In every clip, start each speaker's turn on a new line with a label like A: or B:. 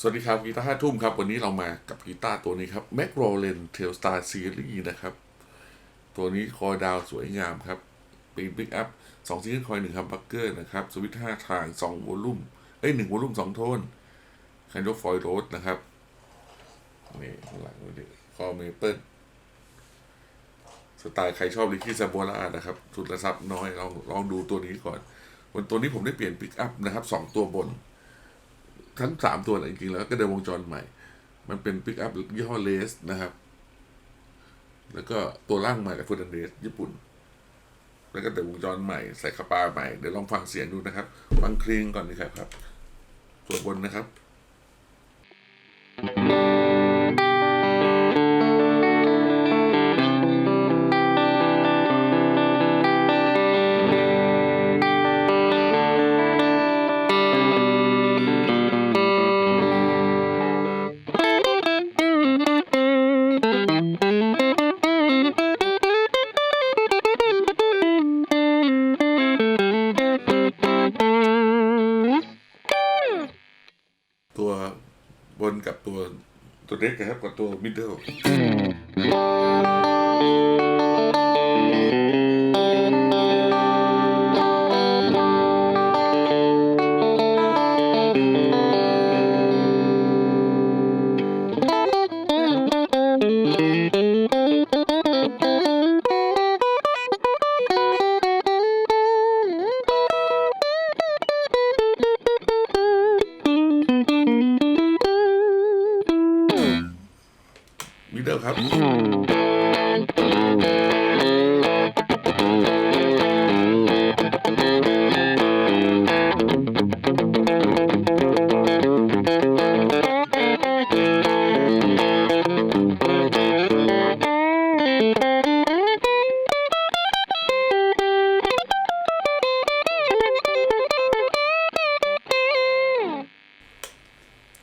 A: สวัสดีครับกีตาร์ห้าทุ่มครับ วันนี้เรามากับกีตาร์ตัวนี้ครับ m a c r o l e n t a i l Star Series นะครับ ตัวนี้คอยดาวสวยงามครับเป็นปิกอัพสองซิงเกิลคอยหนึ่งครับบักเกอร์นะครับ สวิตช์ห้าทางสองวอลลุ่มเอ้ยหนึ่งวอลลุ่มสองโทนคันโดฟอยโรสนะครับนี่ข้างหลังนี่คอเมเปิลสไตล์ใครชอบลิคิซาโบลานะครับทุนละทรัพย์น้อยลองลองดูตัวนี้ก่อนวันตัวนี้ผมได้เปลี่ยนปิกอัพนะครับสองตัวบน ทั้งสามตัวเลยจริงๆแล้วก็เดินวงจรใหม่ มันเป็นปิกอัพยี่ห้อเลสนะครับ แล้วก็ตัวล่างใหม่กับฟูดันเดสญี่ปุ่น แล้วก็แต่วงจรใหม่ใส่คาปาใหม่ เดี๋ยวลองฟังเสียงดูนะครับ ฟังคลิงก่อนดีครับครับตัวบนนะครับ กับตัวตัวเล็กนะครับกับตัวมิดเดิล มิดเดิลครับ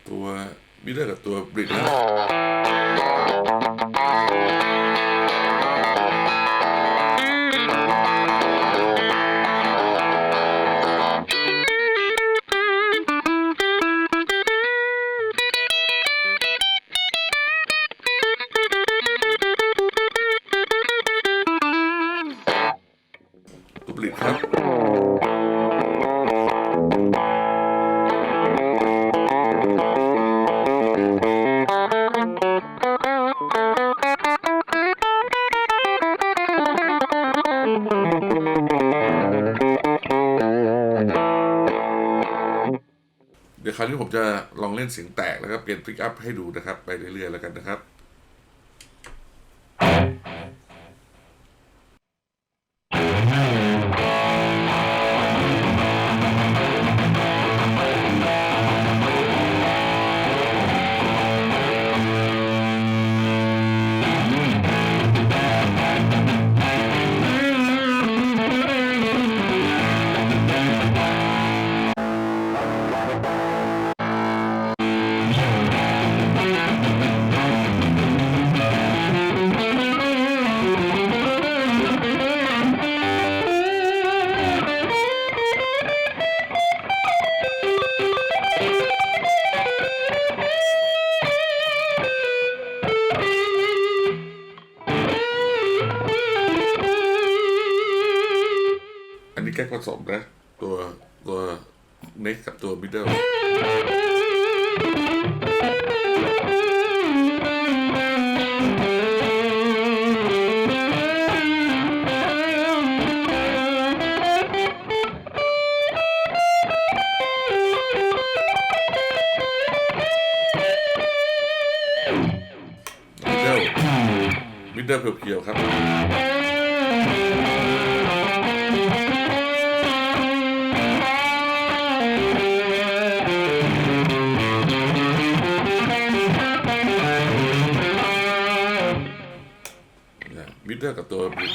A: ตัวมิดเดิลกับตัวบริดนะ เดี๋ยวคราวนี้ผมจะลองเล่นเสียงแตกแล้วก็เปลี่ยนพิกอัพให้ดูนะครับ ไปเรื่อยๆแล้วกันนะครับ ผสมนะ ตัวตัวเน็กกับตัวมิดเดิลมิดเดิลมิดเดิลเพียวๆครับ มิดเดิลกับตัวบริด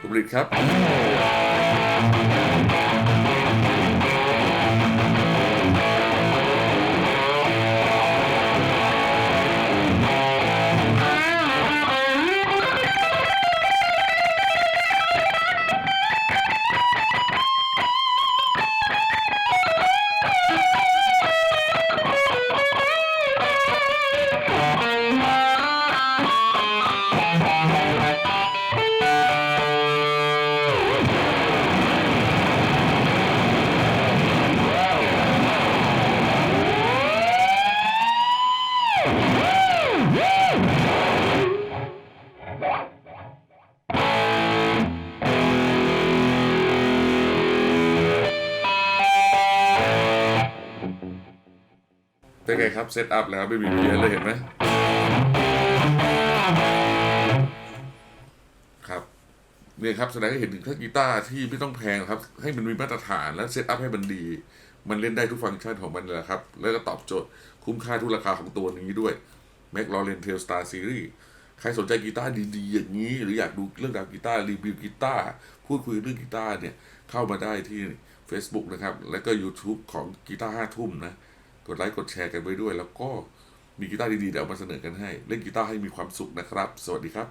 A: ตัวบริดครับ ครับเซตอัพแล้วไม่มีเพี้ยนเลยเห็นไหมครับเนี่ยครับแสดงให้เห็นถึงถ้ากีตาร์ที่ไม่ต้องแพงครับ ให้มันมีมาตรฐานและเซตอัพให้มันดี มันเล่นได้ทุกฟังก์ชันของมันเลยครับ แล้วก็ตอบโจทย์คุ้มค่าทุกราคาของตัวนี้ด้วย m a c l a u r e n Tail Star Series ใครสนใจกีตาร์ดีๆอย่างนี้ หรืออยากดูเรื่องราวกีตาร์รีวิวกีตาร์พูดคุยเรื่องกีตาร์เนี่ยเข้ามาได้ที่ Facebook นะครับ แล้วก็ YouTube ของกีตาร์ห้าทุ่มนะ กดไลค์กดแชร์กันไว้ด้วย แล้วก็มีกีตาร์ดีๆเดี๋ยวเอามาเสนอกันให้ เล่นกีตาร์ให้มีความสุขนะครับ สวัสดีครับ